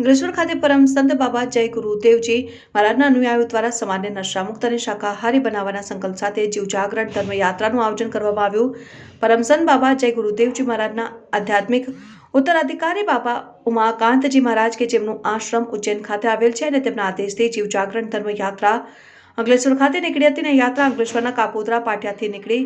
અંકલેશ્વર ખાતે પરમ સંત બાબા જય ગુરુદેવજી મહારાજના અનુયાયીઓ દ્વારા સમાજને નશામુક્ત અને શાકાહારી બનાવવાના સંકલ્પ સાથે જીવ જાગરણ ધર્મ યાત્રાનું આયોજન કરવામાં આવ્યું. પરમ સંત બાબા જય ગુરુદેવજી મહારાજના આધ્યાત્મિક ઉત્તરાધિકારી બાબા ઉમાકાંતજી મહારાજ કે જેમનું આશ્રમ ઉજ્જૈન ખાતે આવેલ છે અને તેમના આદેશથી જીવ જાગરણ ધર્મ યાત્રા અંકલેશ્વર ખાતે નીકળી હતી ને યાત્રા અંકલેશ્વરના કાપોદરા પાટિયાથી નીકળી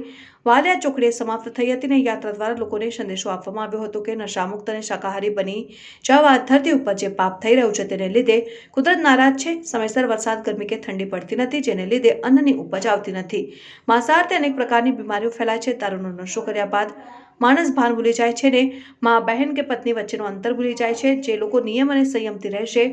વાલિયા ચોકડીએ સમાપ્ત થઈ હતી ને યાત્રા દ્વારા લોકોને સંદેશો આપવામાં આવ્યો હતો કે નશામુક્ત અને શાકાહારી બની જવા ધરતી ઉપર જે પાપ થઈ રહ્યું છે તેને લીધે કુદરત નારાજ છે. સમયસર વરસાદ, ગરમી કે ઠંડી પડતી નથી, જેને લીધે અન્નની ઉપજ આવતી નથી. માંસાહારથી અનેક પ્રકારની બીમારીઓ ફેલાય છે. તારોનો નશો કર્યા બાદ માણસ ભાન ભૂલી જાય છે ને મા, બહેન કે પત્ની વચ્ચેનો અંતર ભૂલી જાય છે. જે લોકો નિયમ અને સંયમથી રહેશે,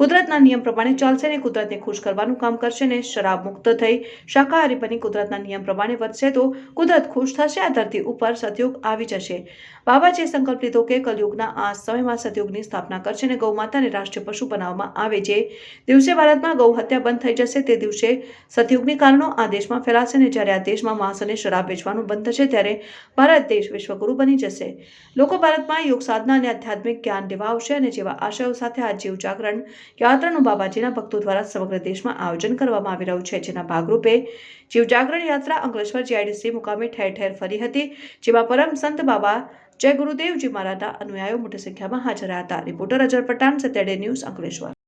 કુદરતના નિયમ પ્રમાણે ચાલશે ને કુદરતને ખુશ કરવાનું કામ કરશે ને શરાબ મુક્ત થઈ. શાકાહારી બની કુદરતના નિયમ પ્રમાણે વધશે તો કુદરત ખુશ થશે, આ ધરતી ઉપર સતયુગ આવી જશે. બાબાજીએ સંકલ્પ લીધો કે કલયુગના આ સમયમાં સતયુગની સ્થાપના કરશે અને ગૌ માતાને રાષ્ટ્રીય પશુ બનાવવામાં આવે. જે દિવસે ભારતમાં ગૌ હત્યા બંધ થઈ જશે, તે દિવસે સતયુગની કારણો આ દેશમાં ફેલાશે અને જ્યારે આ દેશમાં માંસ અને શરાબ વેચવાનું બંધ થશે, ત્યારે ભારત દેશ વિશ્વગુરુ બની જશે. લોકો ભારતમાં યોગ સાધના અને આધ્યાત્મિક જ્ઞાન લેવા આવશે અને જેવા આશયો સાથે આ જીવ જાગરણ યાત્રાનું બાબાજીના ભક્તો દ્વારા સમગ્ર દેશમાં આયોજન કરવામાં આવી રહ્યું છે. જેના ભાગરૂપે જીવ જાગરણ યાત્રા અંકલેશ્વર જીઆઈડીસી મુકામે ઠેર ઠેર ફરી હતી, જેમાં પરમ સંત બાબા જય ગુરુદેવજી મહારાજના અનુયાયીઓ મોટી સંખ્યામાં હાજર હતા. Reporter Azhar Pathan Satyaday news Ankleshwar.